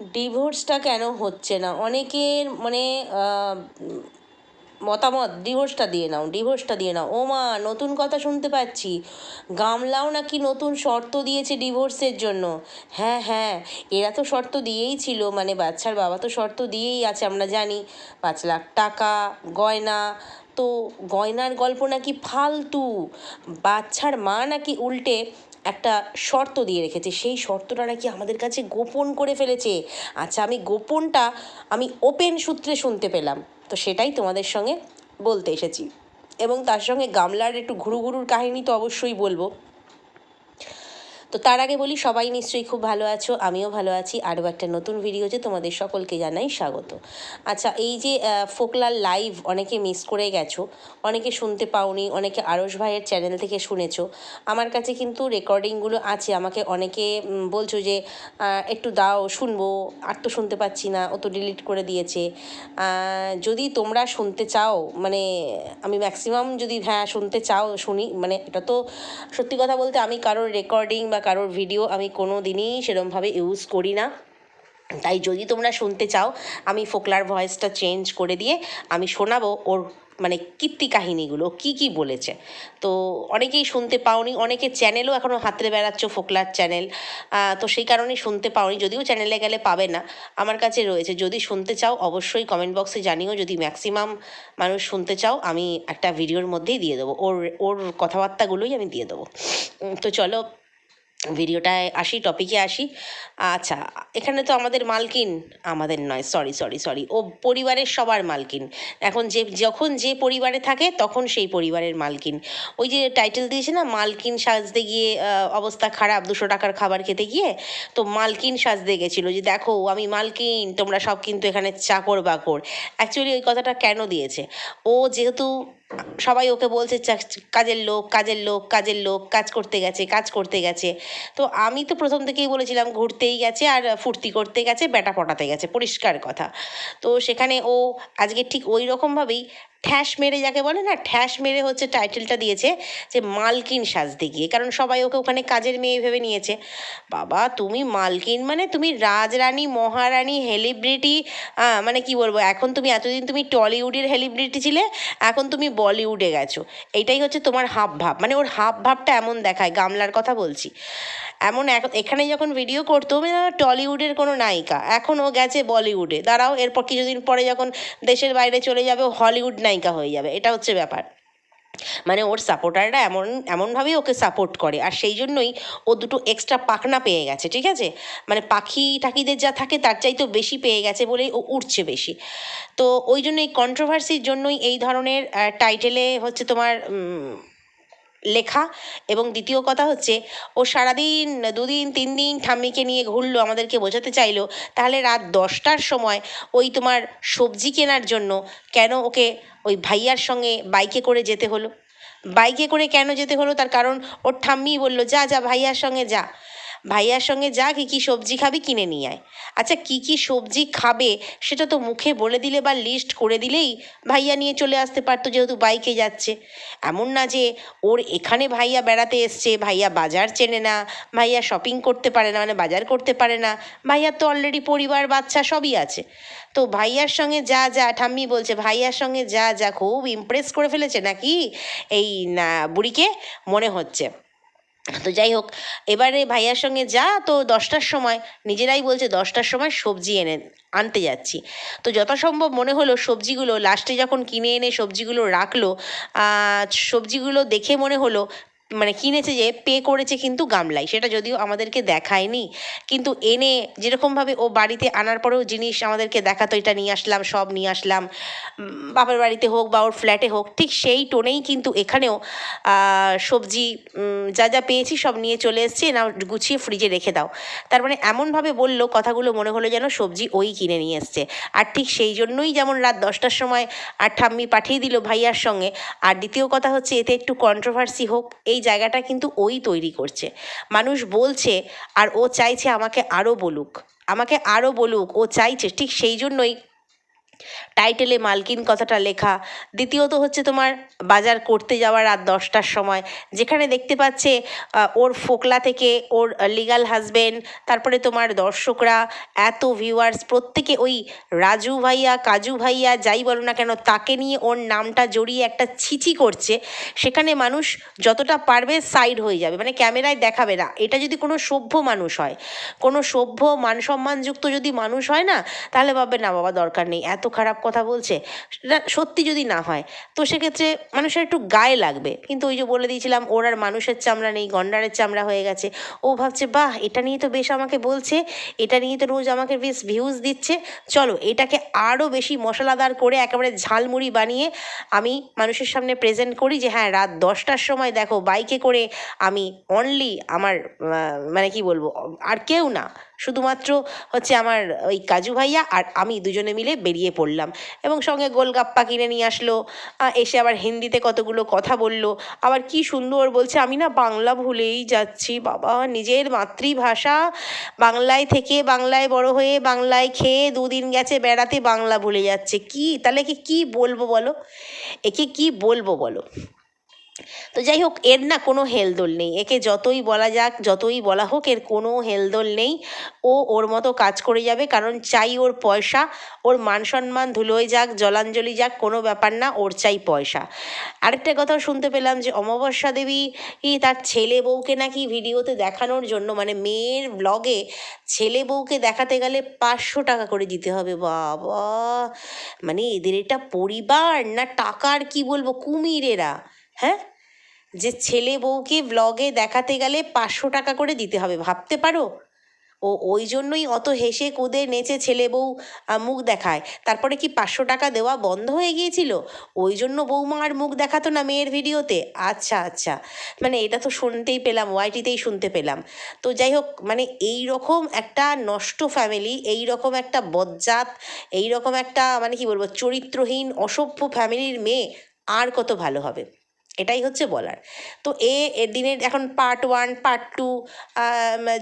ডিভোর্সটা কেন হচ্ছে না? অনেকের মানে মতামত, ডিভোর্সটা দিয়ে নাও, ডিভোর্সটা দিয়ে নাও। ও মা, নতুন কথা শুনতে পাচ্ছি। গামলাও নাকি নতুন শর্ত দিয়েছে ডিভোর্সের জন্য। হ্যাঁ হ্যাঁ এরা তো শর্ত দিয়েই ছিল। মানে বাচ্চার বাবা তো শর্ত দিয়েই আছে, আমরা জানি। পাঁচ লাখ টাকা, গয়না। তো গয়নার গল্প নাকি ফালতু। বাচ্চার মা নাকি উল্টে একটা শর্ত দিয়ে রেখেছে। সেই শর্তটা নাকি আমাদের কাছে গোপন করে ফেলেছে। আচ্ছা আমি গোপনটা, আমি ওপেন সূত্রে শুনতে পেলাম। তো সেটাই তোমাদের সঙ্গে বলতে এসেছি। এবং তার সঙ্গে গামলার একটু ঘুরু ঘুরুর কাহিনী তো অবশ্যই বলব। তো তার আগে বলি, সবাই নিশ্চয়ই খুব ভালো আছো, আমিও ভালো আছি। আরও একটা নতুন ভিডিওতে তোমাদের সকলকে জানাই স্বাগত। আচ্ছা এই যে ফোকলার লাইভ অনেকে মিস করে গেছো, অনেকে শুনতে পাওনি, অনেকে আরস ভাইয়ের চ্যানেল থেকে শুনেছো, আমার কাছে কিন্তু রেকর্ডিংগুলো আছে। আমাকে অনেকে বলছো যে একটু দাও, শুনব, আর তো শুনতে পাচ্ছি না, ও তো ডিলিট করে দিয়েছে। যদি তোমরা শুনতে চাও মানে আমি ম্যাক্সিমাম যদি হ্যাঁ শুনতে চাও, শুনি মানে এটা তো সত্যি কথা বলতে আমি কারোর রেকর্ডিং বা কারোর ভিডিও আমি কোনো দিনই সেরমভাবে ইউজ করি না। তাই যদি তোমরা শুনতে চাও, আমি ফোকলার ভয়েসটা চেঞ্জ করে দিয়ে আমি শোনাবো ওর মানে কীর্তি কাহিনীগুলো, কি কি বলেছে। তো অনেকেই শুনতে পাওনি, অনেকে চ্যানেলও এখনও হাতড়ে বেড়াচ্ছ ফোকলার চ্যানেল তো সেই কারণে শুনতে পাওনি, যদিও চ্যানেলে গেলে পাবে না। আমার কাছে রয়েছে, যদি শুনতে চাও, অবশ্যই কমেন্ট বক্সে জানিও, যদি ম্যাক্সিমাম মানুষ শুনতে চাও, আমি একটা ভিডিওর মধ্যেই দিয়ে দেবো। ওর ওর কথাবার্তাগুলোই আমি দিয়ে দেবো। তো চলো ভিডিওটায় আসি টপিকে আসি। আচ্ছা এখানে তো আমাদের মালকিন, আমাদের নয় সরি সরি সরি ও পরিবারের সবার মালকিন। এখন যে, যখন যে পরিবারে থাকে, তখন সেই পরিবারের মালকিন। ওই যে টাইটেল দিয়েছে না, মালকিন সাজতে গিয়ে অবস্থা খারাপ, দুশো টাকার খাবার খেতে গিয়ে, তো মালকিন সাজতে গেছিল যে, দেখো, আমি মালকিন, তোমরা সব কিন্তু এখানে চাকর বাকর অ্যাকচুয়ালি ওই কথাটা কেন দিয়েছে? ও যেহেতু সবাই ওকে বলছে কাজের লোক কাজের লোক কাজের লোক, কাজ করতে গেছে, কাজ করতে গেছে। তো আমি তো প্রথম থেকেই বলেছিলাম, ঘুরতেই গেছে আর ফুর্তি করতে গেছে, ব্যাটা পটাতে গেছে। পরিষ্কার কথা। তো সেখানে ও আজকে ঠিক ওই রকমভাবেই ঠ্যাস মেরে যাকে বলে না, ঠ্যাস মেরে হচ্ছে টাইটেলটা দিয়েছে যে মালকিন সাজতে গিয়ে। কারণ সবাই ওকে ওখানে কাজের মেয়ে ভেবে নিয়েছে। বাবা, তুমি মালকিন মানে তুমি রাজরানী, মহারানী হেলিব্রিটি মানে কি বলব, এখন তুমি এতদিন তুমি টলিউডের হেলিব্রিটি ছিলে, এখন তুমি বলিউডে গেছো। এইটাই হচ্ছে তোমার হাব ভাব মানে ওর হাব ভাবটা এমন দেখায়, গামলার কথা বলছি। এমন এখানে যখন ভিডিও করতো মানে টলিউডের কোনো নায়িকা, এখন ও গেছে বলিউডে। দাঁড়াও, এরপর কিছুদিন পরে যখন দেশের বাইরে চলে যাবে হলিউড নায়িকা হয়ে যাবে, এটা হচ্ছে ব্যাপার। মানে ওর সাপোর্টাররা এমন, এমনভাবেই ওকে সাপোর্ট করে, আর সেই জন্যই ও দুটো এক্সট্রা পাখনা পেয়ে গেছে, ঠিক আছে? মানে পাখি টাকিদের যা থাকে তার চাইতেও বেশি পেয়ে গেছে বলেই ও উঠছে বেশি। তো ওই জন্য এই কন্ট্রোভার্সির জন্যই এই ধরনের টাইটেলে হচ্ছে তোমার লেখা। এবং দ্বিতীয় কথা হচ্ছে, ও সারাদিন, দুদিন তিন দিন ঠাম্মিকে নিয়ে ঘুরলো, আমাদেরকে বোঝাতে চাইলো, তাহলে রাত দশটার সময় ওই তোমার সবজি কেনার জন্য কেন ওকে ওই ভাইয়ার সঙ্গে বাইকে করে যেতে হলো? বাইকে করে কেন যেতে হলো? তার কারণ ওর ঠাম্মি বলল, যা যা, ভাইয়ার সঙ্গে যা। ভাইয়ার সঙ্গে যা কী কী সবজি খাবি কিনে নিয়ে আয়। আচ্ছা কী কী সবজি খাবে সেটা তো মুখে বলে দিলে বা লিস্ট করে দিলেই ভাইয়া নিয়ে চলে আসতে পারতো যেহেতু বাইকে যাচ্ছে। এমন না যে ওর এখানে ভাইয়া বেড়াতে এসছে, ভাইয়া বাজার চেনে না, ভাইয়া শপিং করতে পারে না মানে বাজার করতে পারে না, ভাইয়ার তো অলরেডি পরিবার, বাচ্চা সবই আছে। তো ভাইয়ার সঙ্গে যা যা, ঠাম্মি বলছে, ভাইয়ার সঙ্গে যা যা, খুব ইমপ্রেস করে ফেলেছে নাকি? এই না, বুড়িকে মনে হচ্ছে। তো যাই হোক, এবারে ভাইয়ার সঙ্গে যা, তো দশটার সময়, নিজেরাই বলছে দশটার সময় সবজি এনে, আনতে যাচ্ছি। তো যথাসম্ভব মনে হলো সবজিগুলো লাস্টে যখন কিনে এনে সবজিগুলো রাখল সবজিগুলো দেখে মনে হলো মানে কিনেছে যে, পে করেছে কিন্তু গামলাই সেটা যদিও আমাদেরকে দেখায়নি, কিন্তু এনে যেরকমভাবে ও বাড়িতে আনার পরেও জিনিস আমাদেরকে দেখাতো, এটা নিয়ে আসলাম, সব নিয়ে আসলাম বাপের বাড়িতে হোক বা ওর ফ্ল্যাটে হোক, ঠিক সেই টোনেই কিন্তু এখানেও সবজি যা যা পেয়েছি সব নিয়ে চলে এসেছি না গুছিয়ে ফ্রিজে রেখে দাও। তার মানে এমনভাবে বলল, কথাগুলো মনে হলো যেন সবজি ওই কিনে নিয়ে এসছে। আর ঠিক সেই জন্যই যেমন রাত দশটার সময় আর ঠাম্মি পাঠিয়ে দিল ভাইয়ার সঙ্গে, আর দ্বিতীয় কথা হচ্ছে, এতে একটু কন্ট্রোভার্সি হোক, এই জায়গাটা কিন্তু ওই তৈরি করছে। মানুষ বলছে, আর ও চাইছে আমাকে আরও বলুক। আমাকে আরও বলুক, ও চাইছে, ঠিক সেই জন্যই টাইটেলে মালকিন কথাটা লেখা। দ্বিতীয়ত হচ্ছে তোমার বাজার করতে যাওয়া রাত দশটার সময়। যেখানে দেখতে পাচ্ছে ওর ফোকলা থেকে ওর লিগাল হাজবেন্ড তারপরে তোমার দর্শকরা, এত ভিউয়ার্স প্রত্যেকে ওই রাজু ভাইয়া, কাজু ভাইয়া, যাই বলো না কেন, তাকে নিয়ে ওর নামটা জড়িয়ে একটা ছিচি করছে। সেখানে মানুষ যতটা পারবে সাইড হয়ে যাবে মানে ক্যামেরায় দেখাবে না। এটা যদি কোনো সভ্য মানুষ হয়, কোনো সভ্য মান সম্মানযুক্ত যদি মানুষ হয় না, তাহলে ভাববে, না, বাবা, দরকার নেই। এত খারাপ কথা বলছে সত্যি যদি না হয়, তো সেক্ষেত্রে মানুষের একটু গায়ে লাগবে। কিন্তু ওই যে বলে দিয়েছিলাম, ওর আর মানুষের চামড়া নেই, গন্ডারের চামড়া হয়ে গেছে। ও ভাবছে, বাহ, এটা নিয়ে তো বেশ আমাকে বলছে, এটা নিয়ে তো রোজ আমাকে বেশ ভিউজ দিচ্ছে। চলো, এটাকে আরও বেশি মশলাদার করে একেবারে ঝালমুড়ি বানিয়ে আমি মানুষের সামনে প্রেজেন্ট করি যে হ্যাঁ রাত দশটার সময় দেখো বাইকে করে আমি অনলি আমার মানে কি বলব, আর কেউ না। শুধুমাত্র হচ্ছে আমার ওই কাজু ভাইয়া আর আমি দুজনে মিলে বেরিয়ে পড়লাম। এবং সঙ্গে গোলগাপ্পা কিনে নিয়ে আসলো এসে আবার হিন্দিতে কতগুলো কথা বলল। আবার কি সুন্দর বলছে, আমি না বাংলা ভুলেই যাচ্ছি, বাবা, নিজের মাতৃভাষা বাংলায় থেকে বাংলায় বড় হয়ে বাংলায় খেয়ে দুদিন গেছে বেড়াতে বাংলা ভুলে যাচ্ছে। কি? তাহলে কি কি বলব বলো? একে কি বলব বলো? তো যাই হোক এর না কোনো হেলদোল নেই। একে যতই বলা যাক, যতই বলা হোক, এর কোনো হেলদোল নেই। ও ওর মতো কাজ করে যাবে, কারণ চাই ওর পয়সা, ওর মান সম্মান ধুলোয় যাক, জলাঞ্জলি যাক, কোনো ব্যাপার না, ওর চাই পয়সা। আরেকটা কথাও শুনতে পেলাম যে, অমাবস্যা দেবী তার ছেলে বউকে নাকি ভিডিওতে দেখানোর জন্য মানে মেয়ের ব্লগে ছেলে বউকে দেখাতে গেলে পাঁচশো টাকা করে দিতে হবে। বাবা! মানে এদের এটা পরিবার, না টাকার কি বলব, কুমিরেরা? হ্যাঁ? যে ছেলে বউকে ব্লগে দেখাতে গেলে পাঁচশো টাকা করে দিতে হবে, ভাবতে পারো? ও, ওই জন্যই অত হেসে কুদে নেচে ছেলে বউ মুখ দেখায়। তারপরে কি পাঁচশো টাকা দেওয়া বন্ধ হয়ে গিয়েছিল? ওই জন্য বৌমা আর মুখ দেখাতো না মেয়ের ভিডিওতে? আচ্ছা আচ্ছা। মানে এটা তো শুনতেই পেলাম ওয়াইটিতেই শুনতে পেলাম। তো যাই হোক মানে এই রকম একটা নষ্ট ফ্যামিলি এই রকম একটা বজ্জাত, এই রকম একটা মানে কি বলব, চরিত্রহীন, অসভ্য ফ্যামিলির মেয়ে আর কত ভালো হবে? এটাই হচ্ছে বলার। তো এ দিনের এখন part one part two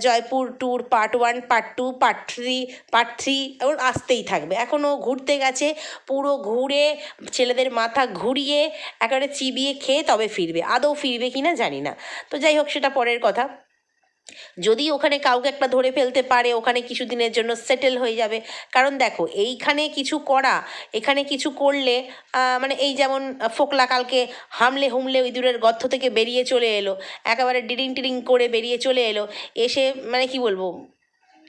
Jaipur tour part one part two part three part three এখন আসতেই থাকবে। এখনও ঘুরতে গেছে, পুরো ঘুরে ছেলেদের মাথা ঘুরিয়ে, একেবারে চিবিয়ে খেয়ে তবে ফিরবে। আদৌ ফিরবে কি না জানি না। তো যাই হোক, সেটা পরের কথা। যদি ওখানে কাউকে একটা ধরে ফেলতে পারে, ওখানে কিছুদিনের জন্য সেটেল হয়ে যাবে। কারণ দেখো, এইখানে কিছু করা, এখানে কিছু করলে মানে এই যেমন ফোকলা কালকে হামলে হুমলে ওই দূরের থেকে বেরিয়ে চলে এলো, একেবারে ডিডিং টিডিং করে বেরিয়ে চলে এলো, এসে মানে কি বলব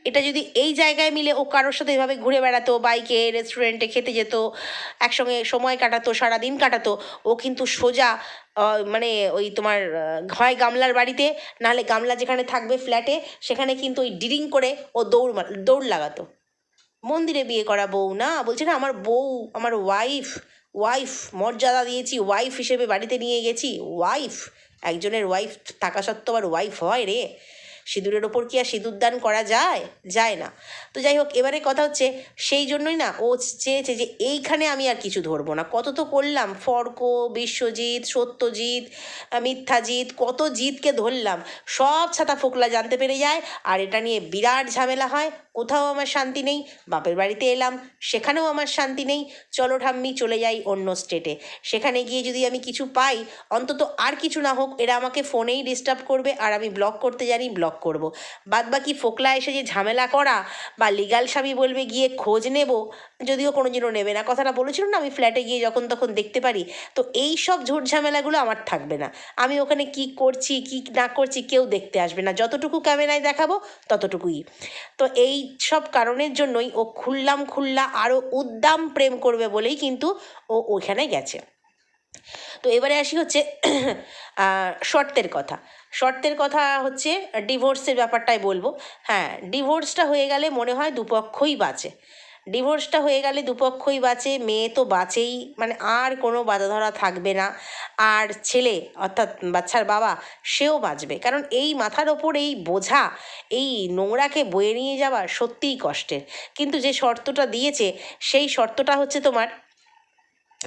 এটা যদি এই জায়গায় মিলে ও কারোর সাথে এভাবে ঘুরে বেড়াতো, বাইকে রেস্টুরেন্টে খেতে যেত, একসঙ্গে সময় কাটাতো সারা দিন কাটাতো, ও কিন্তু সোজা মানে ওই তোমার হয় গামলার বাড়িতে, নাহলে গামলা যেখানে থাকবে ফ্ল্যাটে সেখানে কিন্তু ওই ডিরিং করে ও দৌড় দৌড় লাগাতো। মন্দিরে বিয়ে করা বউ না, বলছে না, আমার বউ, আমার ওয়াইফ ওয়াইফ মর্যাদা দিয়েছি ওয়াইফ হিসেবে বাড়িতে নিয়ে গেছি ওয়াইফ একজনের ওয়াইফ থাকা সত্ত্বেও আর ওয়াইফ হয় রে। সিঁদুরের ওপর কি আর সিঁদুর দান করা যায়? যায় না। তো যাই হোক, এবারে কথা হচ্ছে সেই জন্যই না ও চেয়েছে যে এইখানে আমি আর কিছু ধরবো না। কত তো করলাম ফর্ক বিশ্বজিৎ, সত্যজিৎ, মিথ্যাজিৎ, কত জিতকে ধরলাম। সব ছাতা ফোকলা জানতে পেরে যায়, আর এটা নিয়ে বিরাট ঝামেলা হয়। কোথাও আমার শান্তি নেই, বাপের বাড়িতে এলাম, সেখানেও আমার শান্তি নেই। চলো ঠাম্মি, চলে যাই অন্য স্টেটে। সেখানে গিয়ে যদি আমি কিছু পাই, অন্তত আর কিছু না হোক, এরা আমাকে ফোনেই ডিস্টার্ব করবে, আর আমি ব্লক করতে জানি ব্লক করব। বাদ বাকি ফোকলা এসে যে ঝামেলা করা বা লিগাল স্বামী বলবে গিয়ে খোঁজ নেব, যদিও কোনো দিনও নেবে না। কথাটা বলেছিল না আমি ফ্ল্যাটে গিয়ে যখন তখন দেখতে পারি। তো এই সব ঝুট ঝামেলাগুলো আমার থাকবে না। আমি ওখানে কি করছি, কি না করছি কেউ দেখতে আসবে না। যতটুকু ক্যামেরায় দেখাবো ততটুকুই। তো এই সব কারণের জন্যই ও খুললাম খুল্লা আরও উদ্দাম প্রেম করবে বলেই কিন্তু ও ওইখানে গেছে। তো এবারে আসি হচ্ছে শর্তের কথা। শর্তের কথা হচ্ছে ডিভোর্সের ব্যাপারটাই বলব। হ্যাঁ ডিভোর্সটা হয়ে গেলে মনে হয় দুপক্ষই বাঁচে। ডিভোর্সটা হয়ে গেলে দুপক্ষই বাঁচে, মেয়ে তো বাঁচেই মানে আর কোনো বাধা ধরা থাকবে না। আর ছেলে, অর্থাৎ বাচ্চার বাবা, সেও বাঁচবে। কারণ এই মাথার ওপর এই বোঝা, এই নোংরাকে বয়ে নিয়ে যাওয়া সত্যিই কষ্টের। কিন্তু যে শর্তটা দিয়েছে, সেই শর্তটা হচ্ছে তোমার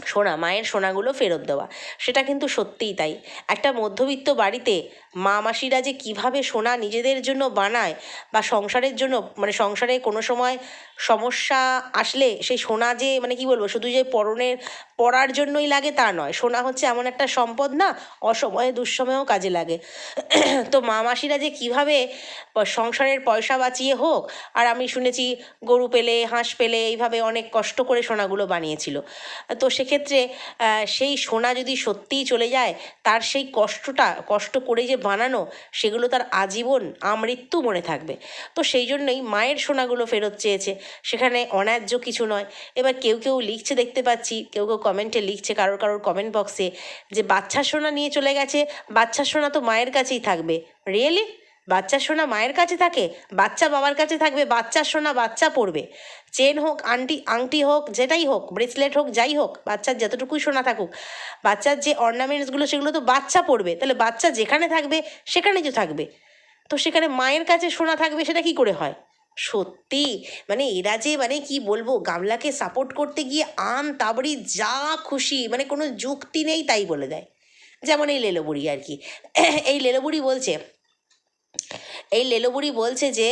সোনা, মায়ের সোনাগুলো ফেরত দেওয়া। সেটা কিন্তু সত্যিই তাই। একটা মধ্যবিত্ত বাড়িতে মা মাসিরা যে কীভাবে সোনা নিজেদের জন্য বানায় বা সংসারের জন্য মানে সংসারে কোনো সময় সমস্যা আসলে সেই সোনা যে মানে কি বলব, শুধু যে পরনের পড়ার জন্যই লাগে তা নয়। সোনা হচ্ছে এমন একটা সম্পদ না, অসময়ে, দুঃসময়েও কাজে লাগে। তো মা মাসিরা যে কীভাবে সংসারের পয়সা বাঁচিয়ে হোক, আর আমি শুনেছি গরু পেলে, হাঁস পেলে এইভাবে অনেক কষ্ট করে সোনাগুলো বানিয়েছিল। তো সেক্ষেত্রে সেই সোনা যদি সত্যিই চলে যায়, তার সেই কষ্টটা, কষ্ট করে যে বানানো, সেগুলো তার আজীবন আমৃত্যু মনে থাকবে। তো সেই জন্যই মায়ের সোনাগুলো ফেরত চেয়েছে। সেখানে অন্যায্য কিছু নয়। এবার কেউ কেউ লিখছে, দেখতে পাচ্ছি, কেউ কেউ কমেন্টে লিখছে, কারোর কারোর কমেন্ট বক্সে যে বাচ্চার সোনা নিয়ে চলে গেছে, বাচ্চার সোনা তো মায়ের কাছেই থাকবে। রিয়েলি বাচ্চার সোনা মায়ের কাছে থাকে, বাচ্চা বাবার কাছে থাকবে বাচ্চার সোনা বাচ্চা পড়বে। চেন হোক, আংটি আংটি হোক, যেটাই হোক, ব্রেসলেট হোক, যাই হোক, বাচ্চার যতটুকুই সোনা থাকুক, বাচ্চার যে অর্নামেন্টসগুলো সেগুলো তো বাচ্চা পড়বে। তাহলে বাচ্চা যেখানে থাকবে, সেখানেই তো থাকবে। তো সেখানে মায়ের কাছে সোনা থাকবে, সেটা কি করে হয়? সত্যি মানে এরা যে মানে কি বলব, গামলাকে সাপোর্ট করতে গিয়ে আন তাবড়ি, যা খুশি মানে কোনো যুক্তি নেই তাই বলে দেয়। যেমন এই লেলোবুড়ি আর কি। এই লেলোবুড়ি বলছে এই লেলোবুড়ি বলছে যে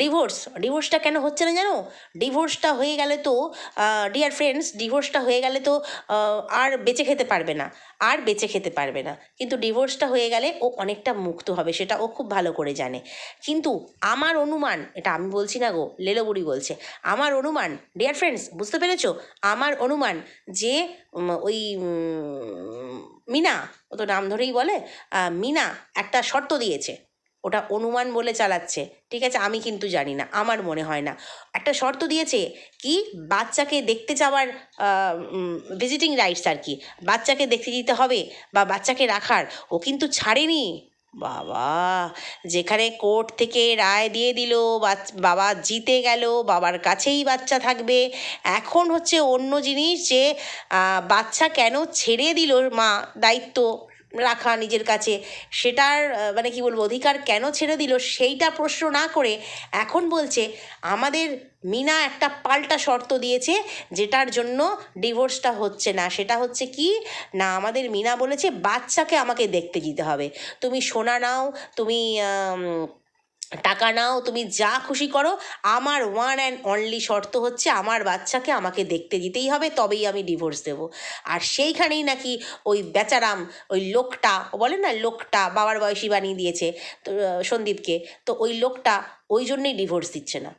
ডিভোর্স ডিভোর্সটা কেন হচ্ছে না জানো? ডিভোর্সটা হয়ে গেলে তো ডিয়ার ফ্রেন্ডস ডিভোর্সটা হয়ে গেলে তো আর বেঁচে খেতে পারবে না, আর বেঁচে খেতে পারবে না। কিন্তু ডিভোর্সটা হয়ে গেলে ও অনেকটা মুক্ত হবে, সেটা ও খুব ভালো করে জানে। কিন্তু আমার অনুমান, এটা আমি বলছি না গো, লেলোবুড়ি বলছে, আমার অনুমান ডিয়ার ফ্রেন্ডস বুঝতে পেরেছ? আমার অনুমান যে ওই মিনা ও তো নাম ধরেই বলে মিনা একটা শর্ত দিয়েছে। ওটা অনুমান বলে চালাচ্ছে। ঠিক আছে? আমি কিন্তু জানি না, আমার মনে হয় না। একটা শর্ত দিয়েছে কি? বাচ্চাকে দেখতে যাওয়ার ভিজিটিং রাইটস আর কি। বাচ্চাকে দেখতে দিতে হবে বা বাচ্চাকে রাখার। ও কিন্তু ছাড়েনি। বাবা, যেখানে কোর্ট থেকে রায় দিয়ে দিল বাবা জিতে গেল, বাবার কাছেই বাচ্চা থাকবে। এখন হচ্ছে অন্য জিনিস যে বাচ্চা কেন ছেড়ে দিল মা? দায়িত্ব রাখা নিজের কাছে। সেটার মানে কি বলব, অধিকার কেন ছেড়ে দিল সেইটা প্রশ্ন না করে এখন বলছে, আমাদের মিনা একটা পাল্টা শর্ত দিয়েছে যেটার জন্য ডিভোর্সটা হচ্ছে না। সেটা হচ্ছে কি, না, আমাদের মিনা বলেছে বাচ্চাকে আমাকে দেখতে যেতে হবে। তুমি সোনা নাও, তুমি টাকা নাও, তুমি যা খুশি করো। আমার ওয়ান অ্যান্ড অনলি শর্ত হচ্ছে আমার বাচ্চাকে আমাকে দেখতে দিতেই হবে, তবেই আমি ডিভোর্স দেব। আর সেইখানেই নাকি ওই বেচারাম, ওই লোকটা, বলে না লোকটা বাবার বয়সী বানিয়ে দিয়েছে সন্দীপকে, তো ওই লোকটা ওই জন্যই ডিভোর্স দিচ্ছে না।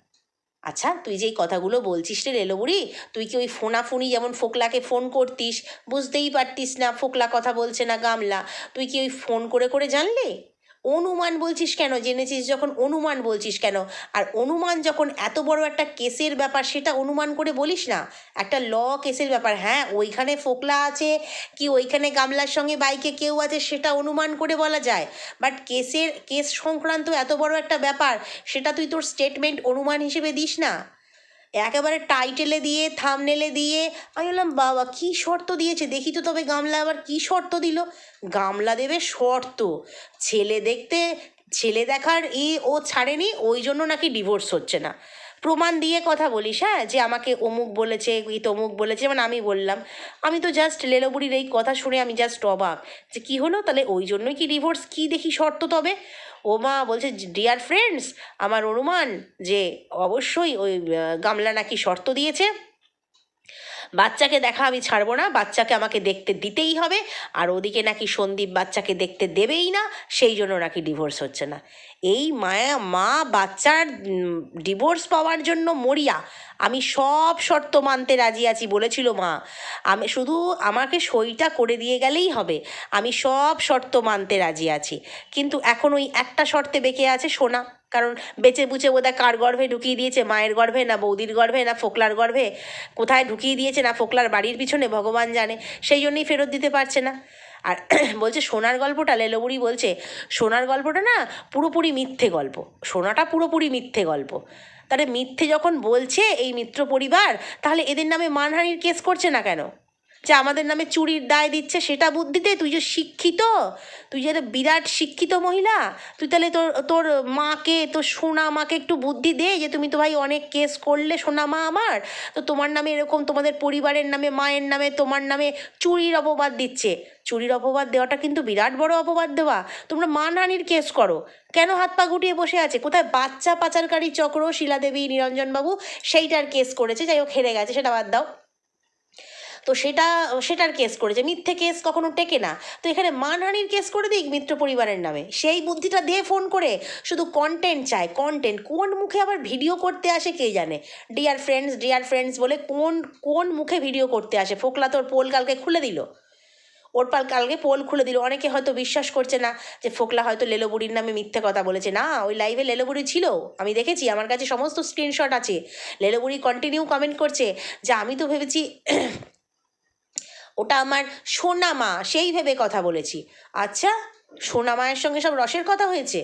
আচ্ছা তুই যে এই কথাগুলো বলছিস রে রেলোবুড়ি, তুই কি ওই ফোনাফুনি যেমন ফোকলাকে ফোন করতিস? বুঝতেই পারতিস না, ফোকলা কথা বলছে না গামলা। তুই কি ওই ফোন করে করে জানলে? অনুমান বলছিস কেন? জেনেছিস যখন অনুমান বলছিস কেন? আর অনুমান যখন এত বড় একটা কেসের ব্যাপার, সেটা অনুমান করে বলিস না? একটা ল কেসের ব্যাপার হ্যাঁ? ওইখানে ফোকলা আছে কি ওইখানে গামলার সঙ্গে বাইকে কেউ আছে, সেটা অনুমান করে বলা যায়। বাট কেসের, কেস সংক্রান্ত এত বড় একটা ব্যাপার, সেটা তুই তোর স্টেটমেন্ট অনুমান হিসেবে দিস না। একেবারে টাইটেলে দিয়ে, থামনেলে দিয়ে। আমি বললাম, বাবা, কী শর্ত দিয়েছে? দেখি তো তবে গামলা আবার কী শর্ত দিল? গামলা দেবে শর্ত। ছেলে দেখতে, ছেলে দেখার ই ও ছাড়েনি, ওই জন্য নাকি ডিভোর্স হচ্ছে না। প্রমাণ দিয়ে কথা বলিস হ্যাঁ? যে আমাকে অমুক বলেছে ই তমুক বলেছে যেমন আমি বললাম। আমি তো জাস্ট লেলোবুড়ির এই কথা শুনে আমি জাস্ট অবাক। যে কি হলো? তাহলে ওই জন্যই কি ডিভোর্স কি দেখি শর্ত তবে? ও মা বলছে ডিয়ার ফ্রেন্ডস আমার অনুমান যে অবশ্যই ওই গামলা নাকি শর্ত দিয়েছে। বাচ্চাকে দেখা আমি ছাড়বো না, বাচ্চাকে আমাকে দেখতে দিতেই হবে, আর ওদিকে নাকি সন্দীপ বাচ্চাকে দেখতে দেবেই না, সেই জন্য নাকি ডিভোর্স হচ্ছে না। এই মায়া, মা, বাচ্চার ডিভোর্স পাওয়ার জন্য মরিয়া, আমি সব শর্ত মানতে রাজি আছি বলেছিল মা। আমি শুধু আমাকে সইটা করে দিয়ে গেলেই হবে, আমি সব শর্ত মানতে রাজি আছি। কিন্তু এখন ওই একটা শর্তে বেঁকে আছে সোনা। কারণ বেচে বুচে বোধহয় কার গর্ভে ঢুকিয়ে দিয়েছে? মায়ের গর্ভে না বৌদির গর্ভে না ফোকলার গর্ভে? কোথায় ঢুকিয়ে দিয়েছে না ফোকলার বাড়ির পিছনে? ভগবান জানে। সেই জন্যই ফেরত দিতে পারছে না। আর বলছে, সোনার গল্পটা লেলোবুড়ি বলছে, সোনার গল্পটা না পুরোপুরি মিথ্যে গল্প। সোনাটা পুরোপুরি মিথ্যে গল্প। তাহলে মিথ্যে যখন বলছে এই মিত্র পরিবার, তাহলে এদের নামে মানহানির কেস করছে না কেন? যে আমাদের নামে চুরির দায় দিচ্ছে সেটা বুদ্ধিতে? তুই যে শিক্ষিত, তুই যে বিরাট শিক্ষিত মহিলা, তুই তাহলে তোর তোর মাকে, তোর সোনা মাকে একটু বুদ্ধি দে যে তুমি তো ভাই অনেক কেস করলে সোনা মা আমার। তো তোমার নামে এরকম তোমাদের পরিবারের নামে, মায়ের নামে, তোমার নামে চুরির অপবাদ দিচ্ছে। চুরির অপবাদ দেওয়াটা কিন্তু বিরাট বড় অপবাদ দেওয়া। তোমরা মানহানির কেস করো। কেন হাত পা গুটিয়ে বসে আছে? কোথায় বাচ্চা পাচারকারী চক্র, শিলাদেবী, নিরঞ্জনবাবু, সেইটার কেস করেছে। যাই হোক, হেরে গেছে, সেটা বাদ দাও। তো সেটা, সেটার কেস করেছে। মিথ্যে কেস কখনো টেকে না। তো এখানে মানহানির কেস করে দিক মিত্র পরিবারের নামে। সেই বুদ্ধিটা দিয়ে ফোন করে, শুধু কন্টেন্ট চায় কন্টেন্ট কোন মুখে আবার ভিডিও করতে আসে কে জানে? ডিয়ার ফ্রেন্ডস ডিয়ার ফ্রেন্ডস বলে কোন কোন মুখে ভিডিও করতে আসে? ফোকলা তোর পোল কালকে খুলে দিল। ওর পাল কালকে পোল খুলে দিল। অনেকে হয়তো বিশ্বাস করছে না যে ফোকলা হয়তো লেলোবুড়ির নামে মিথ্যে কথা বলেছে। না, ওই লাইভে লেলোবুড়ি ছিল। আমি দেখেছি, আমার কাছে সমস্ত স্ক্রিনশট আছে। লেলোবুড়ি কন্টিনিউ কমেন্ট করছে যে, আমি তো ভেবেছি ওটা আমার সোনা মা, সেই ভেবে কথা বলেছি। আচ্ছা সোনা মায়ের সঙ্গে সব রসের কথা হয়েছে?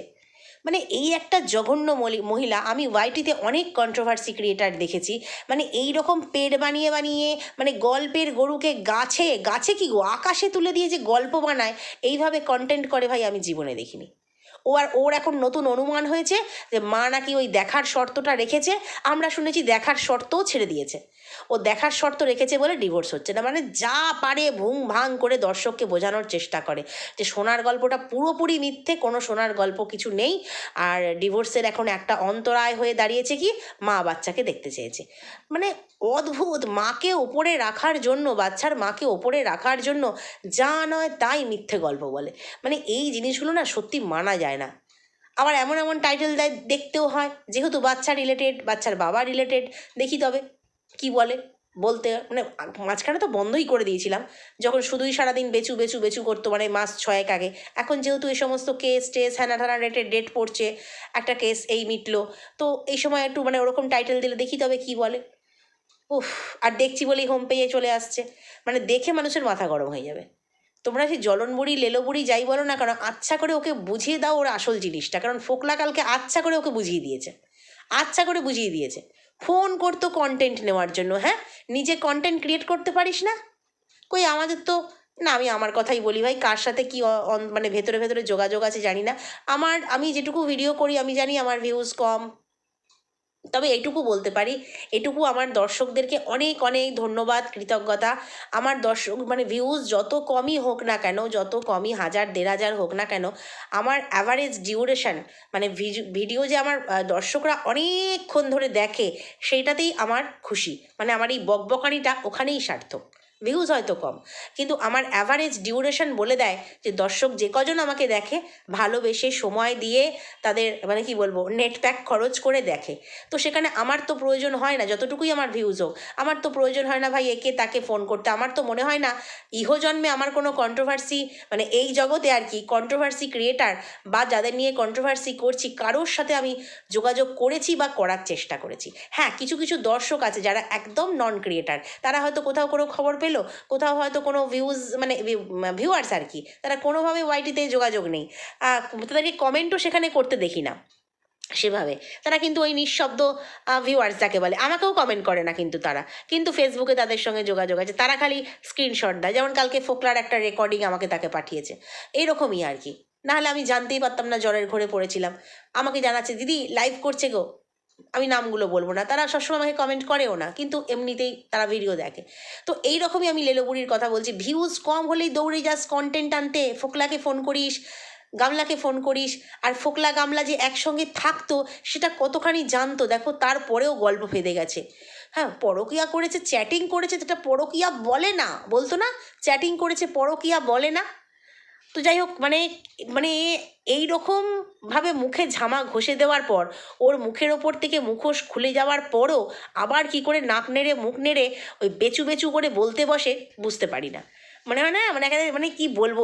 মানে এই একটা জঘন্য মহিলা, আমি ওয়াইটিতে অনেক কন্ট্রোভার্সি ক্রিয়েটার দেখেছি। মানে এই রকম পেট বানিয়ে বানিয়ে মানে গল্পের গরুকে গাছে গাছে কি গো, আকাশে তুলে দিয়ে যে গল্প বানায়, এইভাবে কন্টেন্ট করে ভাই আমি জীবনে দেখিনি। ও আর ওর এখন নতুন অনুমান হয়েছে যে মা নাকি ওই দেখার শর্তটা রেখেছে, আমরা শুনেছি দেখার শর্তও ছেড়ে দিয়েছে। ও দেখার শর্ত রেখেছে বলে ডিভোর্স হচ্ছে। না মানে যা পারে ভুং ভাং করে দর্শককে বোঝানোর চেষ্টা করে। যে সোনার গল্পটা পুরোপুরি মিথ্যে, কোনো সোনার গল্প কিছু নেই। আর ডিভোর্সের এখন একটা অন্তরায় হয়ে দাঁড়িয়েছে কি? মা বাচ্চাকে দেখতে চেয়েছে। মানে অদ্ভুত, মাকে ওপরে রাখার জন্য, বাচ্চার মাকে ওপরে রাখার জন্য যা নয় তাই মিথ্যে গল্প বলে। মানে এই জিনিসগুলো না সত্যি মানা যায় না। আবার এমন এমন টাইটেল দেয়, দেখতেও হয়। যেহেতু বাচ্চা রিলেটেড বাচ্চার বাবা রিলেটেড দেখি তবে। কি বলে? বলতে মানে মাঝখানে তো বন্ধই করে দিয়েছিলাম। যখন শুধুই সারাদিন বেচু বেচু বেচু করতো মানে মাস ছয়েক আগে। এখন যেহেতু এই সমস্ত কেস টেস হ্যানা ঠানা রেটের ডেট পড়ছে, একটা কেস এই মিটলো। তো এই সময় একটু মানে ওরকম টাইটেল দিলে দেখি তবে কি বলে। উফ, আর দেখছি বলেই হোম পেজে চলে আসছে। মানে দেখে মানুষের মাথা গরম হয়ে যাবে। তোমরা সেই জলনবুড়ি, লেলোবুড়ি যাই বলো না কারণ আচ্ছা করে ওকে বুঝিয়ে দাও ওর আসল জিনিসটা। কারণ ফোকলা কালকে আচ্ছা করে ওকে বুঝিয়ে দিয়েছে। আচ্ছা করে বুঝিয়ে দিয়েছে। ফোন করতো কন্টেন্ট নেওয়ার জন্য হ্যাঁ? নিজে কন্টেন্ট ক্রিয়েট করতে পারিস না? কই আমাদের তো, না, আমি আমার কথাই বলি ভাই, কার সাথে কি মানে ভেতরে ভেতরে যোগাযোগ আছে জানি না। আমার, আমি যেটুকু ভিডিও করি, আমি জানি আমার ভিউজ কম। তবে এটুকু বলতে পারি, এটুকু আমার দর্শকদেরকে অনেক অনেক ধন্যবাদ, কৃতজ্ঞতা। আমার দর্শক মানে ভিউজ যত কমই হোক না কেন, যত কমই হাজার, দেড় হাজার হোক না কেন, আমার অ্যাভারেজ ডিউরেশান মানে ভিডিও যে আমার দর্শকরা অনেকক্ষণ ধরে দেখে, সেইটাতেই আমার খুশি। মানে আমার এই বকবকানিটা ওখানেই সার্থক। ভিউজ হয়তো কম। কিন্তু আমার অ্যাভারেজ ডিউরেশন বলে দেয় যে দর্শক যে কজন আমাকে দেখে, ভালোবেসে সময় দিয়ে তাদের মানে কি বলব নেট প্যাক খরচ করে দেখে। তো সেখানে আমার তো প্রয়োজন হয় না, যতটুকুই আমার ভিউজ হোক। আমার তো প্রয়োজন হয় না ভাই একে তাকে ফোন করতে। আমার তো মনে হয় না ইহজন্মে আমার কোনো কন্ট্রোভার্সি মানে এই জগতে আর কি কন্ট্রোভার্সি ক্রিয়েটার বা যাদের নিয়ে কন্ট্রোভার্সি করছি, কারোর সাথে আমি যোগাযোগ করেছি বা করার চেষ্টা করেছি। হ্যাঁ কিছু কিছু দর্শক আছে যারা একদম নন ক্রিয়েটার তারা হয়তো কোথাও কোনো খবর পেল কোথাও হয়তো কোনো ভিউজ মানে ভিউয়ার্স আর কি, তারা কোনোভাবে ওয়াইটিতে যোগাযোগ নেই। তাদেরকে কমেন্টও সেখানে করতে দেখি না, সেভাবে। তারা কিন্তু ওই নিঃশব্দ ভিউয়ার্স যাকে বলে, আমাকেও কমেন্ট করে না কিন্তু তারা। কিন্তু ফেসবুকে তাদের সঙ্গে যোগাযোগ আছে, তারা খালি স্ক্রিনশট দেয়। যেমন কালকে ফোকলার একটা রেকর্ডিং আমাকে তাকে পাঠিয়েছে। এইরকমই আর কি। নাহলে আমি জানতেই পারতাম না জ্বরের ঘরে পড়েছিলাম। আমাকে জানাচ্ছে, দিদি লাইভ করছে গো। আমি নামগুলো বলব না। তারা সবসময় আমাকে কমেন্ট করেও না, কিন্তু এমনিতেই তারা ভিডিও দেখে। তো এই রকমই আমি লেলোবুড়ির কথা বলছি। ভিউজ কম হলেই দৌড়ে যাস কন্টেন্ট আনতে। ফোকলাকে ফোন করিস, গামলাকে ফোন করিস, আর ফোকলা গামলা যে একসঙ্গে থাকতো, সেটা কতখানি জানতো? দেখো, তারপরেও গল্প ফেদে গেছে। হ্যাঁ পরকিয়া করেছে চ্যাটিং করেছে, যেটা পরকিয়া বলে না, বলতো না? চ্যাটিং করেছে, পরকিয়া বলে না? তো যাই হোক মানে মানে এই রকম ভাবে মুখে ঝামা ঘষে দেওয়ার পর, ওর মুখের ওপর থেকে মুখোশ খুলে যাওয়ার পরও আবার কি করে নাক নেড়ে, মুখ নেড়ে ওই বেচু বেচু করে বলতে বসে, বুঝতে পারি না। মানে না মানে মানে কি বলব?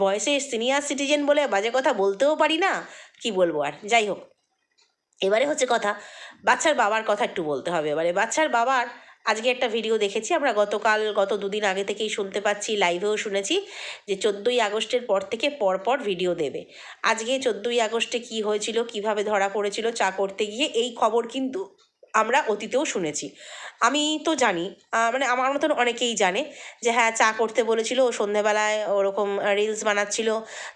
বয়সে সিনিয়র সিটিজেন বলে বাজে কথা বলতেও পারি না, কি বলব আর? যাই হোক এবারে হচ্ছে কথা, বাচ্চার বাবার কথা একটু বলতে হবে। এবারে বাচ্চার বাবার আজকে একটা ভিডিও দেখেছি, আমরা গতকাল, গত দুদিন আগে থেকেই শুনতে পাচ্ছি লাইভেও শুনেছি যে চোদ্দোই আগস্টের পর থেকে পরপর ভিডিও দেবে। আজকে চোদ্দোই আগস্টে কি হয়েছিল, কীভাবে ধরা পড়েছিল, চা করতে গিয়ে এই খবর কিন্তু আমরা অতীতেও শুনেছি। আমি তো জানি মানে আমার মতন অনেকেই জানে যে হ্যাঁ চা করতে বলেছিল, ও সন্ধেবেলায় ওরকম রিলস বানাচ্ছিল,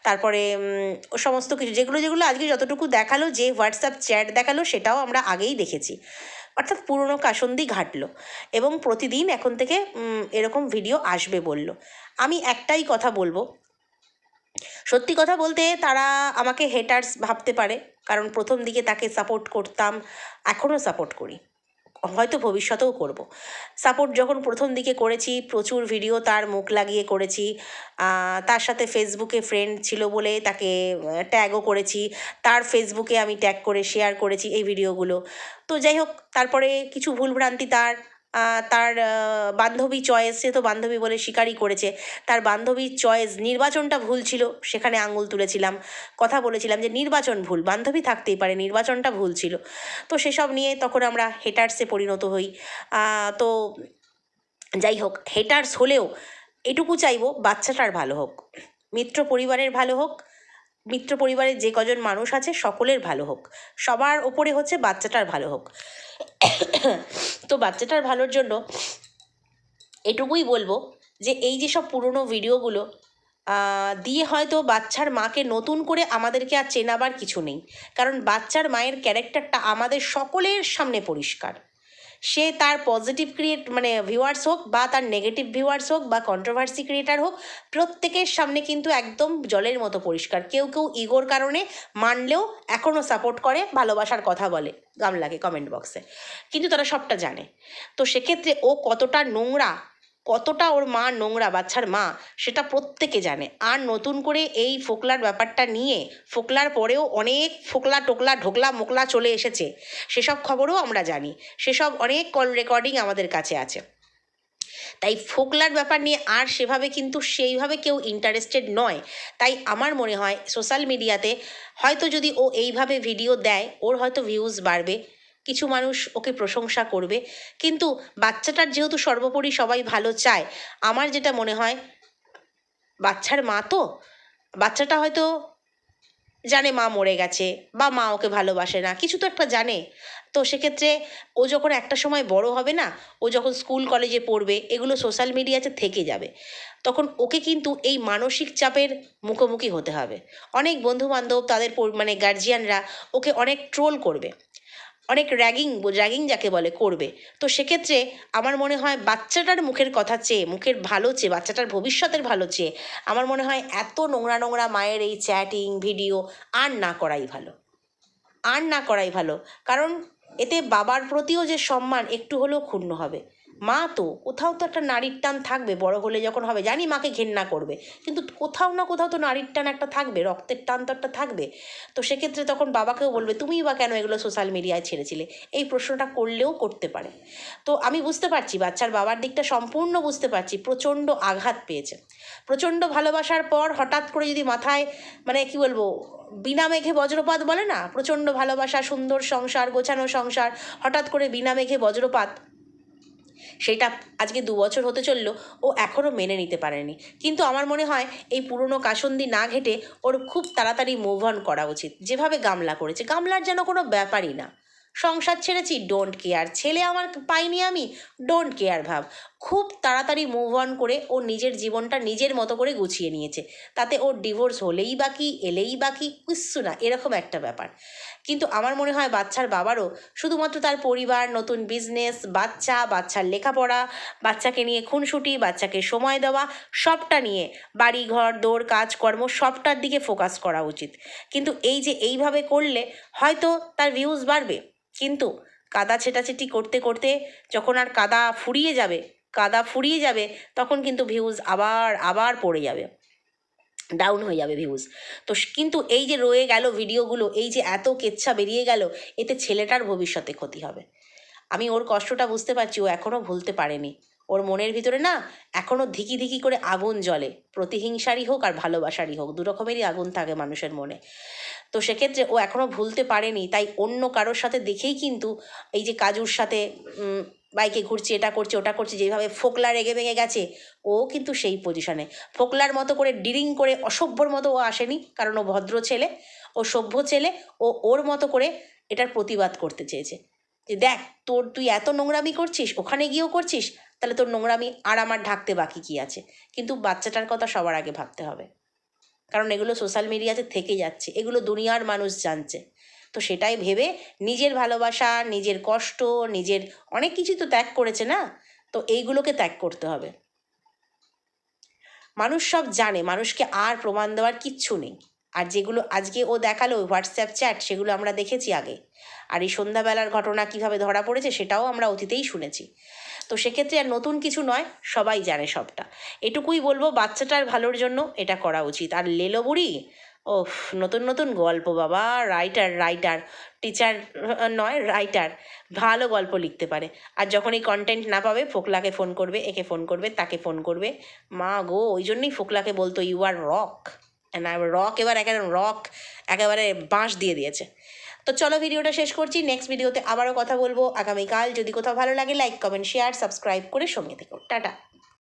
তারপরে সমস্ত কিছু, যেগুলো যেগুলো আজকে যতটুকু দেখাল, যে হোয়াটসঅ্যাপ চ্যাট দেখাল, সেটাও আমরা আগেই দেখেছি। অর্থাৎ পুরনো কাসন্দি ঘাটলো এবং প্রতিদিন এখন থেকে এরকম ভিডিও আসবে বলল। আমি একটাই কথা বলব। সত্যি কথা বলতে তারা আমাকে হেটার্স ভাবতে পারে, কারণ প্রথম দিকে তাকে সাপোর্ট করতাম এখনও সাপোর্ট করি। হয়তো ভবিষ্যতেও করব। সাপোর্ট যখন প্রথম দিকে করেছি, প্রচুর ভিডিও তার মুখ লাগিয়ে করেছি তার সাথে ফেসবুকে ফ্রেন্ড ছিল বলে তাকে ট্যাগও করেছি, তার ফেসবুকে আমি ট্যাগ করে শেয়ার করেছি এই ভিডিওগুলো তো যাই হোক, তারপরে কিছু ভুলভ্রান্তি তার তার বান্ধবী চয়েস সে তো বান্ধবী বলে স্বীকারই করেছে। তার বান্ধবীর চয়েস নির্বাচনটা ভুল ছিল, সেখানে আঙুল তুলেছিলাম। কথা বলেছিলাম যে নির্বাচন ভুল, বান্ধবী থাকতেই পারে, নির্বাচনটা ভুল ছিল। তো সেসব নিয়ে তখন আমরা হেটার্সে পরিণত হই। তো যাই হোক হেটার্স হলেও এটুকু চাইব বাচ্চাটার ভালো হোক, মিত্র পরিবারের ভালো হোক মিত্র পরিবারের যে কজন মানুষ আছে, সকলের ভালো হোক। সবার ওপরে হচ্ছে বাচ্চাটার ভালো হোক। তো বাচ্চাটার ভালোর জন্য এটুকুই বলব যে, এই যে সব পুরনো ভিডিওগুলো দিয়ে হয়তো বাচ্চার মাকে নতুন করে আমাদেরকে আর চেনাবার কিছু নেই। কারণ বাচ্চার মায়ের ক্যারেক্টারটা আমাদের সকলের সামনে পরিষ্কার। সে তার পজিটিভ ক্রিয়েট মানে ভিউয়ার্স হোক বা তার নেগেটিভ ভিউয়ার্স হোক বা কন্ট্রোভার্সি ক্রিয়েটার হোক, প্রত্যেকের সামনে কিন্তু একদম জলের মতো পরিষ্কার। কেউ কেউ ইগোর কারণে মানলেও এখনও সাপোর্ট করে, ভালোবাসার কথা বলে গামলাকে কমেন্ট বক্সে কিন্তু তারা সবটা জানে। তো সেক্ষেত্রে ও কতটা নোংরা কতটা ওর মা নোংরা বাচ্চার মা, সেটা প্রত্যেকে জানে। আর নতুন করে এই ফোকলার ব্যাপারটা নিয়ে, ফোকলার পরেও অনেক ফোকলা টোকলা ঢোকলা মোকলা চলে এসেছে। সেসব খবরও আমরা জানি। সেসব অনেক কল রেকর্ডিং আমাদের কাছে আছে। তাই ফোকলার ব্যাপার নিয়ে আর সেভাবে কিন্তু সেইভাবে কেউ ইন্টারেস্টেড নয়। তাই আমার মনে হয় সোশ্যাল মিডিয়াতে হয়তো যদি ও এইভাবে ভিডিও দেয়, ওর হয়তো ভিউজ বাড়বে। কিছু মানুষ ওকে প্রশংসা করবে। কিন্তু বাচ্চাটার যেহেতু সর্বোপরি সবাই ভালো চায়, আমার যেটা মনে হয়, বাচ্চার মা তো, বাচ্চাটা হয়তো জানে মা মরে গেছে বা মা ওকে ভালোবাসে না, কিছু তো একটা জানে। তো সেক্ষেত্রে ও যখন একটা সময় বড় হবে না, ও যখন স্কুল কলেজে পড়বে, এগুলো সোশ্যাল মিডিয়াতে থেকে যাবে। তখন ওকে কিন্তু এই মানসিক চাপের মুখোমুখি হতে হবে। অনেক বন্ধু বান্ধব তাদের মানে গার্জিয়ানরা ওকে অনেক ট্রোল করবে। অনেক র্যাগিং র্যাগিং যাকে বলে, করবে। তো সেক্ষেত্রে আমার মনে হয় বাচ্চাটার মুখের কথা চেয়ে, মুখের ভালো চেয়ে, বাচ্চাটার ভবিষ্যতের ভালো চেয়ে, আমার মনে হয় এত নোংরা নোংরা মায়ের এই চ্যাটিং ভিডিও আর না করাই ভালো। আর না করাই ভালো। কারণ এতে বাবার প্রতিও যে সম্মান একটু হলেও ক্ষুণ্ণ হবে। মা তো, কোথাও তো একটা নারীর টান থাকবে, বড় হলে যখন হবে, জানি মাকে ঘেন্না করবে, কিন্তু কোথাও না কোথাও তো নারীর টান একটা থাকবে, রক্তের টান তো একটা থাকবে। তো সেক্ষেত্রে তখন বাবাকেও বলবে তুমিই বা কেন এগুলো সোশ্যাল মিডিয়ায় ছেড়েছিলে? এই প্রশ্নটা করলেও করতে পারে। তো আমি বুঝতে পারছি, বাচ্চার বাবার দিকটা সম্পূর্ণ বুঝতে পারছি, প্রচণ্ড আঘাত পেয়েছে। প্রচণ্ড ভালোবাসার পর হঠাৎ করে যদি মাথায় মানে কি বলব, বিনা মেঘে বজ্রপাত বলে না, প্রচণ্ড ভালোবাসা, সুন্দর সংসার, গোছানো সংসার, হঠাৎ করে বিনা মেঘে বজ্রপাত সেটা আজকে দু বছর হতে চলল, ও এখনও মেনে নিতে পারেনি। কিন্তু আমার মনে হয় এই পুরনো কাসন্দি না ঘেটে ওর খুব তাড়াতাড়ি মুভ অন করা উচিত। যেভাবে গামলা করেছে, গামলার যেন কোনো ব্যাপারই না। সংসার ছেড়েছি ডোন্ট কেয়ার ছেলে আমার পাইনি আমি ডোন্ট কেয়ার ভাব। খুব তাড়াতাড়ি মুভ অন করে ও নিজের জীবনটা নিজের মতো করে গুছিয়ে নিয়েছে। তাতে ওর ডিভোর্স হলেই বাকি এলেই বাকি কিচ্ছু না, এরকম একটা ব্যাপার। কিন্তু আমার মনে হয় বাচ্চার বাবারও শুধুমাত্র তার পরিবার, নতুন বিজনেস বাচ্চা, বাচ্চার লেখাপড়া, বাচ্চাকে নিয়ে খুনসুটি, বাচ্চাকে সময় দেওয়া, সবটা নিয়ে বাড়ি ঘর দৌড় কাজকর্ম সবটার দিকে ফোকাস করা উচিত। কিন্তু এই যে এইভাবে করলে হয়তো তার ভিউজ বাড়বে। কিন্তু কাদা ছেটাছেটি করতে করতে যখন আর কাদা ফুরিয়ে যাবে, কাদা ফুরিয়ে যাবে, তখন কিন্তু ভিউজ আবার আবার পড়ে যাবে। ডাউন হয়ে যাবে ভিউজ। তো কিন্তু এই যে রয়ে গেল ভিডিওগুলো, এই যে এত কেচ্ছা বেরিয়ে গেল, এতে ছেলেটার ভবিষ্যতে ক্ষতি হবে। আমি ওর কষ্টটা বুঝতে পারছি, ও এখনও ভুলতে পারেনি। ওর মনের ভিতরে না এখনও ধিকি ধিকি করে আগুন জ্বলে। প্রতিহিংসারই হোক আর ভালোবাসারই হোক, দু রকমেরই আগুন থাকে মানুষের মনে। তো সেক্ষেত্রে ও এখনও ভুলতে পারেনি, তাই অন্য কারোর সাথে দেখেই কিন্তু এই যে কাজুর সাথে বাইকে ঘুরছে, এটা করছে, ওটা করছে, যেভাবে ফোকলা রেগে ভেঙে গেছে, ও কিন্তু সেই পজিশনে ফোকলার মতো করে ডিরিং করে অসভ্যর মতো ও আসেনি, কারণ ও ভদ্র ছেলে, ও সভ্য ছেলে, ও ওর মতো করে এটার প্রতিবাদ করতে চেয়েছে। যে দেখ, তোর তুই এত নোংরামি করছিস, ওখানে গিয়েও করছিস তাহলে তোর নোংরামি আর আমার ঢাকতে বাকি কি আছে? কিন্তু বাচ্চাটার কথা সবার আগে ভাবতে হবে। কারণ এগুলো সোশ্যাল মিডিয়াতে থেকে যাচ্ছে। এগুলো দুনিয়ার মানুষ জানছে। তো সেটাই ভেবে নিজের ভালোবাসা, নিজের কষ্ট, নিজের অনেক কিছু তো ত্যাগ করেছে না? তো এইগুলোকে ত্যাগ করতে হবে। মানুষ সব জানে, মানুষকে আর প্রমাণ দেওয়ার কিচ্ছু নেই। আর যেগুলো আজকে ও দেখাল হোয়াটসঅ্যাপ চ্যাট সেগুলো আমরা দেখেছি আগে। আর এই সন্ধ্যাবেলার ঘটনা কীভাবে ধরা পড়েছে সেটাও আমরা অতীতেই শুনেছি। তো সেক্ষেত্রে আর নতুন কিছু নয়, সবাই জানে সবটা। এটুকুই বলব, বাচ্চাটার ভালোর জন্য এটা করা উচিত। আর লেলো বুড়ি? ও নতুন নতুন গল্প বাবা রাইটার রাইটার টিচার নয় রাইটার ভালো গল্প লিখতে পারে। আর যখন এই কন্টেন্ট না পাবে, ফোকলাকে ফোন করবে, একে ফোন করবে, তাকে ফোন করবে। মা গো, ওই জন্যই ফোকলাকে বলতো ইউ আর রক না রক এবার একেবারে রক একেবারে বাঁশ দিয়ে দিয়েছে। তো চলো ভিডিওটা শেষ করছি। নেক্সট ভিডিওতে আবারও কথা বলব। আগামীকাল যদি কোথাও ভালো লাগে লাইক কমেন্ট শেয়ার সাবস্ক্রাইব করে সঙ্গে থেকো। টাটা।